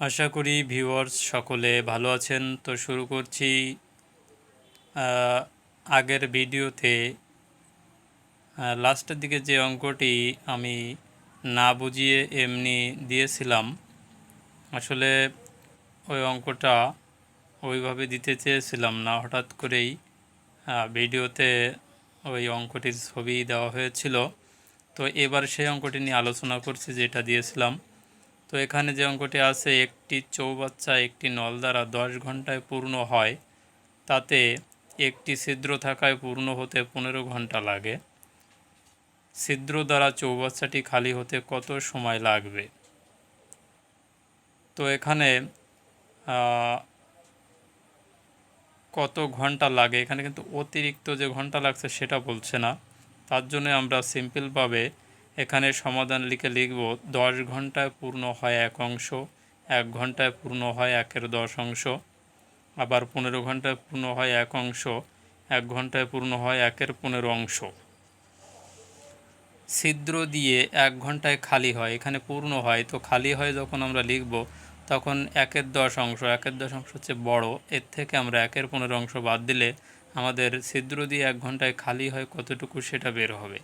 আশা করি ভিউয়ার্স সকলে ভালো আছেন। তো শুরু করছি আগের ভিডিওতে লাস্টের দিকে যে অঙ্কটি আমি না বুঝিয়ে এমনি দিয়েছিলাম, আসলে ওই অঙ্কটা ওইভাবে দিতে চেয়েছিলাম না। হঠাৎ করেই ভিডিওতে ওই অঙ্কটির ছবি দেওয়া হয়েছিল। তো এবার সেই অঙ্কটি নিয়ে আলোচনা করছি, যেটা দিয়েছিলাম। তো এখানে যে অঙ্কটি আছে, একটি চৌবাচ্চা, একটি নল দ্বারা দশ ঘন্টায় পূর্ণ হয়, তাতে একটি ছিদ্র থাকায় পূর্ণ হতে পনেরো ঘণ্টা লাগে। ছিদ্র দ্বারা চৌবাচ্চাটি খালি হতে কত সময় লাগবে? তো এখানে কত ঘণ্টা লাগে? এখানে কিন্তু অতিরিক্ত যে ঘণ্টা লাগছে সেটা বলছে না। তার জন্য আমরা সিম্পলভাবে এখানে সমাধান লিখে লিখব, দশ ঘন্টায় পূর্ণ হয় এক অংশ, এক ঘন্টায় পূর্ণ হয় একের দশ অংশ, আবার পনেরো ঘন্টায় পূর্ণ হয় এক অংশ, এক ঘন্টায় পূর্ণ হয় একের পনেরো অংশ। ছিদ্র দিয়ে এক ঘন্টায় খালি হয়, এখানে পূর্ণ হয়, তো খালি হয় যখন আমরা লিখব, তখন একের দশ অংশ, একের দশ অংশ হচ্ছে বড়, এর থেকে আমরা একের পনেরো অংশ বাদ দিলে আমাদের ছিদ্র দিয়ে এক ঘন্টায় খালি হয় কতটুকু সেটা বের হবে।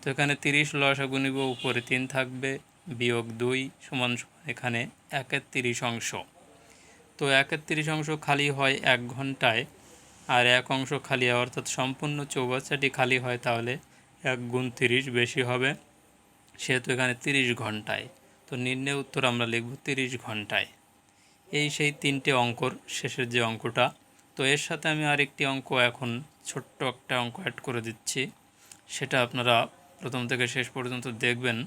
তো এখানে তিরিশ লসা গুণিব উপরে তিন থাকবে, বিয়োগ দুই সমান সমান এখানে একের তিরিশ অংশ। তো একের তিরিশ অংশ খালি হয় এক ঘন্টায়, আর এক অংশ খালি অর্থাৎ সম্পূর্ণ চৌবাচ্চাটি খালি হয় তাহলে এক গুণ তিরিশ বেশি হবে, সেহেতু এখানে তিরিশ ঘন্টায়। তো নির্ণয় উত্তর আমরা লিখব তিরিশ ঘন্টায়। এই সেই তিনটে অঙ্কর শেষের যে অঙ্কটা। তো এর সাথে আমি আরেকটি অঙ্ক এখন ছোট্ট একটা অঙ্ক অ্যাড করে দিচ্ছি। সেটা আপনারা প্রথম থেকে শেষ পর্যন্ত দেখবেন।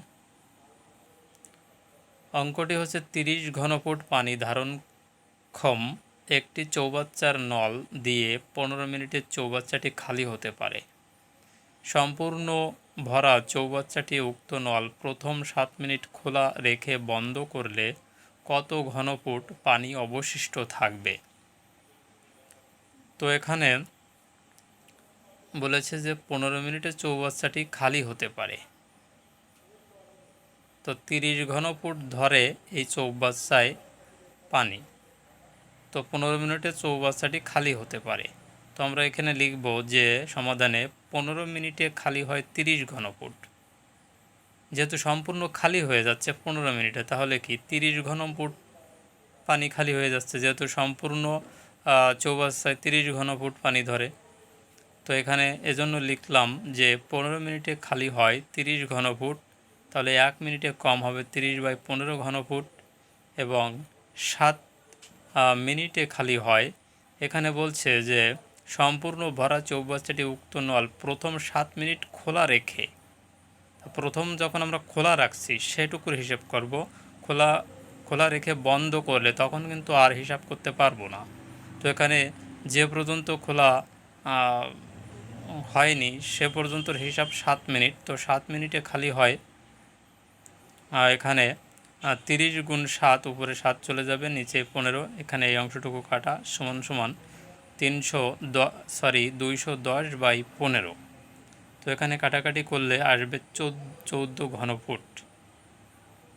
অঙ্কটি হচ্ছে তিরিশ ঘনফুট পানি ধারণক্ষম একটি চৌবাচ্চার নল দিয়ে পনেরো মিনিটে চৌবাচ্চাটি খালি হতে পারে। সম্পূর্ণ ভরা চৌবাচ্চাটি উক্ত নল প্রথম সাত মিনিট খোলা রেখে বন্ধ করলে কত ঘনফুট পানি অবশিষ্ট থাকবে? তো এখানে বলেছে যে পনেরো মিনিটে চৌবাচ্চাটি খালি হতে পারে। তো তিরিশ ঘনফুট ধরে এই চৌবাচ্চায় পানি। তো পনেরো মিনিটে চৌবাচ্চাটি খালি হতে পারে। তো আমরা এখানে লিখব যে সমাধানে পনেরো মিনিটে খালি হয় তিরিশ ঘনফুট যেহেতু সম্পূর্ণ খালি হয়ে যাচ্ছে পনেরো মিনিটে, তাহলে কি তিরিশ ঘনফুট পানি খালি হয়ে যাচ্ছে? যেহেতু সম্পূর্ণ চৌবাচ্চায় তিরিশ ঘনফুট পানি ধরে। তো এখানে এজন্য লিখলাম যে পনেরো মিনিটে খালি হয় তিরিশ ঘনফুট, তাহলে এক মিনিটে কম হবে তিরিশ বাই পনেরো ঘনফুট এবং সাত মিনিটে খালি হয়। এখানে বলছে যে সম্পূর্ণ ভরা চৌবাচ্চাটি উক্ত নল প্রথম সাত মিনিট খোলা রেখে প্রথম যখন আমরা খোলা রাখছি সেটুকুর হিসাব করব। খোলা খোলা রেখে বন্ধ করলে তখন কিন্তু আর হিসাব করতে পারব না। তো এখানে যে পর্যন্ত খোলা হয়নি, সে পর্যন্ত হিসাব সাত মিনিট। তো সাত মিনিটে খালি হয়। এখানে তিরিশ গুণ সাত, উপরে সাত চলে যাবে, নিচে পনেরো। এখানে এই অংশটুকু কাটা, সমান সমান তিনশো দ সরি দুইশো দশ বাই পনেরো। তো এখানে কাটাকাটি করলে আসবে চৌদ্দো ঘনফুট।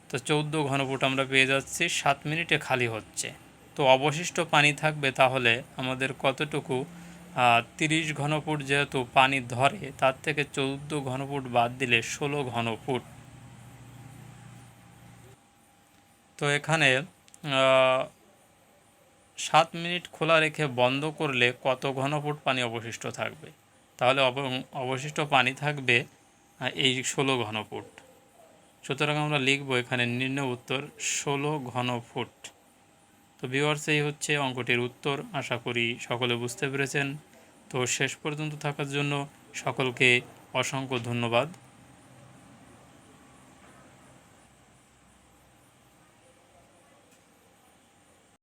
তো চৌদ্দো ঘনফুট আমরা পেয়ে যাচ্ছি, সাত মিনিটে খালি হচ্ছে। তো অবশিষ্ট পানি থাকবে তাহলে আমাদের কতটুকু? তিরিশ ঘনফুট যেহেতু পানি ধরে, তার থেকে চৌদ্দো ঘনফুট বাদ দিলে ষোলো ঘনফুট। তো এখানে সাত মিনিট খোলা রেখে বন্ধ করলে কত ঘনফুট পানি অবশিষ্ট থাকবে? তাহলে অব- অবশিষ্ট পানি থাকবে এই ষোলো ঘনফুট। সুতরাং আমরা লিখব এখানে নির্ণয় উত্তর, ষোলো ঘনফুট। তো ভিওয়ার্স এই হচ্ছে অঙ্কটির উত্তর। আশা করি সকলে বুঝতে পেরেছেন। তো শেষ পর্যন্ত থাকার জন্য সকলকে অসংখ্য ধন্যবাদ।